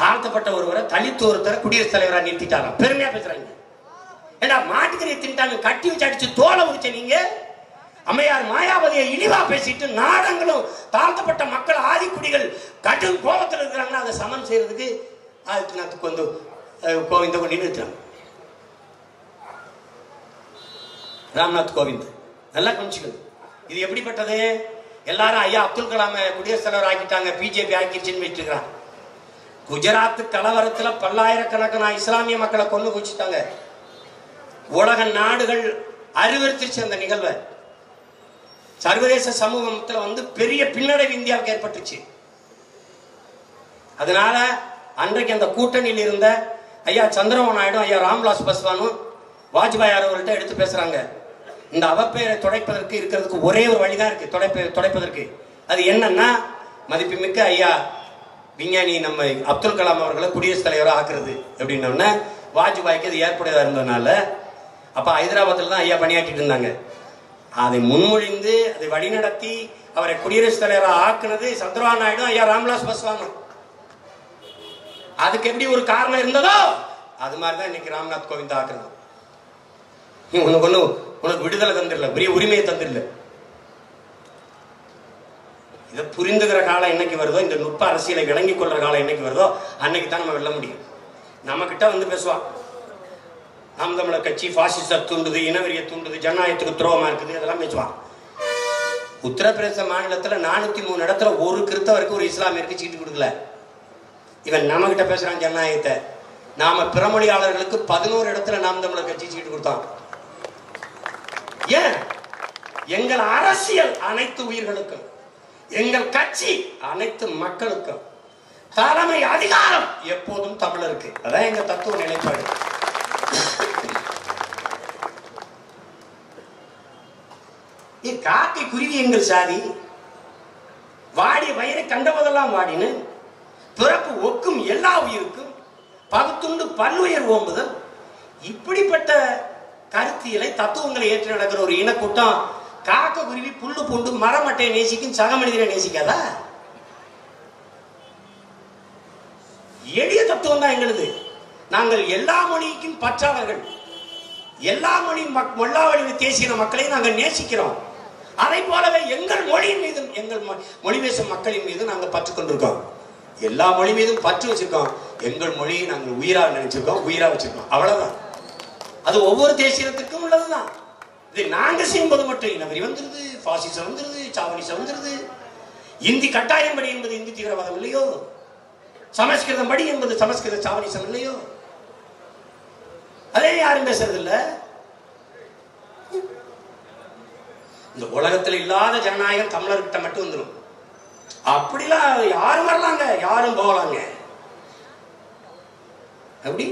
தாழ்த்தப்பட்ட ஒருவரை தலித்து ஒருத்தரை குடியரசுத் தலைவராக நிறுத்திட்டாங்க. பெருமையா பேசுறாங்க. ஏடா மாட்டுக்கறியை தின்ட்டாங்க கட்டி வச்சு அடிச்சு தோலை முடிச்ச நீங்க? அம்மையார் மாயாவதியை இழிவா பேசிட்டு நாடங்களும் தாழ்த்தப்பட்ட மக்கள் ஆதிக்குடிகள் கடும் கோபத்தில் இருக்கிறாங்கன்னா அதை சமன் செய்யறதுக்கு ஆதித்யநாத்துக்கு வந்து அஹ், கோவிந்த கொண்டு நிறுத்துறாங்க. ராம்நாத் கோவிந்த். நல்லா கொஞ்சிக்கணும் இது எப்படிப்பட்டது? எல்லாரும் ஐயா அப்துல் கலாமை குடியரசுத் தலைவர் ஆக்கிட்டாங்க. பிஜேபி ஆக்கிடுச்சுன்னு வச்சுக்கிறான் குஜராத் கலவரத்துல பல்லாயிரக்கணக்கான இஸ்லாமிய மக்களை கொண்டு குச்சிட்டாங்க உலக நாடுகள் அறிவுறுத்திருச்சு அந்த நிகழ்வை. சர்வதேச சமூகத்தில் வந்து பெரிய பின்னடைவு இந்தியாவுக்கு ஏற்பட்டுச்சு. அதனால அன்றைக்கு அந்த கூட்டணியில் இருந்த ஐயா சந்திரமோகன் நாயுடு ஐயா ராம்விலாஸ் பஸ்வானும் வாஜ்பாய் அவர்கள்ட்ட எடுத்து பேசுறாங்க. இந்த அவப்பெயரை துடைப்பதற்கு இருக்கிறதுக்கு ஒரே ஒரு வழிதான் இருக்கு. துடைப்ப துடைப்பதற்கு. அது என்னன்னா மதிப்புமிக்க ஐயா விஞ்ஞானி நம்ம அப்துல் கலாம் அவர்களை குடியரசுத் தலைவராக ஆக்குறது அப்படின்னோடனே வாஜ்பாய்க்கு அது ஏற்புடையதாக இருந்ததுனால அப்போ ஹைதராபாத்தில் தான் ஐயா பணியாற்றிட்டு இருந்தாங்க. அதை முன்மொழிந்து அதை வழிநடத்தி அவரை குடியரசுத் தலைவராக ஆக்குனது சந்திரபாபு நாயுடு ஐயா ராம்விலாஸ் பாஸ்வான். அதுக்கு எப்படி ஒரு காரணம் இருந்ததோ அது மாதிரி தான் இன்னைக்கு ராம்நாத் கோவிந்த் ஆக்குறது. உனக்கு ஒன்றும் உனக்கு விடுதலை தந்துடல பெரிய உரிமையை தந்துடல இதை புரிந்துகிற காலம் என்னைக்கு வருதோ இந்த நுட்ப அரசியலை விளங்கி கொள்ற காலம் என்னைக்கு வருதோ அன்னைக்கு தான் நம்ம வெல்ல முடியும். நம்ம கிட்ட வந்து பேசுவான் நாம் தமிழர் கட்சி பாசிச தூண்டுது இனவெறியை தூண்டுது ஜனநாயகத்துக்கு துரோகமா இருக்குது அதெல்லாம் பேசுவான் உத்தரப்பிரதேச மாநிலத்துல நானூத்தி மூணு இடத்துல ஒரு கிறித்தவருக்கு ஒரு இஸ்லாமியருக்கு சீட்டு கொடுக்கல. இவன் நம்ம கிட்ட பேசுறான் ஜனநாயகத்தை. நாம பிறமொழியாளர்களுக்கு பதினோரு இடத்துல நாம் தமிழர் கட்சி சீட்டு கொடுத்தான். ஏன்? எங்கள் அரசியல் அனைத்து உயிர்களுக்கும். எங்கள் கட்சி அனைத்து மக்களுக்கும் தலைமை அதிகாரம் எப்போதும் தமிழருக்கு. அதான் எங்க தத்துவ நிலைப்பாடு. காக்கை குருவி எங்கள் சாதி. வாடிய வயிறை கண்டபோதெல்லாம் வாடினு பிறப்பு ஒக்கும் எல்லா உயிருக்கும் பகுத்துண்டு பல்லுயிர் ஓம்புதல். இப்படிப்பட்ட கருத்தியலை தத்துவங்களை ஏற்று நடக்கிற ஒரு இனக்கூட்டம் காக்க குருவி புல்லு பூண்டு மரமட்டையை நேசிக்கும் சக மனிதனை நேசிக்காதா? எளிய தத்துவம் தான் எங்களுது. நாங்கள் எல்லா மொழிக்கும் பற்றாளர்கள். எல்லா மொழி மக் மொல்லாவளி தேசிய மக்களை நாங்கள் நேசிக்கிறோம். அதை போலவே எங்கள் மொழியின் மீதும் எங்கள் மொ- மொழி பேசும் மக்களின் மீதும் நாங்கள் பற்று கொண்டிருக்கோம். எல்லா மொழி மீதும் பற்று வச்சிருக்கோம். எங்கள் மொழியை நாங்கள் உயிரா நினைச்சிருக்கோம் உயிரா வச்சிருக்கோம். அவ்வளவுதான். அது ஒவ்வொரு தேசியத்துக்கும் உள்ளதுதான். இது நாங்க செய்யும்போது மட்டும் இனவரி வந்துருது பாசிசம் வந்துருது சாவனிசம் வந்துருது. இந்தி கட்டாயம் படி என்பது இந்தி தீவிரவாதம் இல்லையோ? சமஸ்கிருதம் படி என்பது சமஸ்கிருத சாவனிசம் இல்லையோ? அதே யாரும் பேசுறது இல்ல இந்த உலகத்தில் இல்லாத ஜனநாயகம் தமிழர்கிட்ட மட்டும் வந்துடும் அப்படிலாம் யாரும் வரலாங்க. யாரும் போகலாங்க. அப்படி?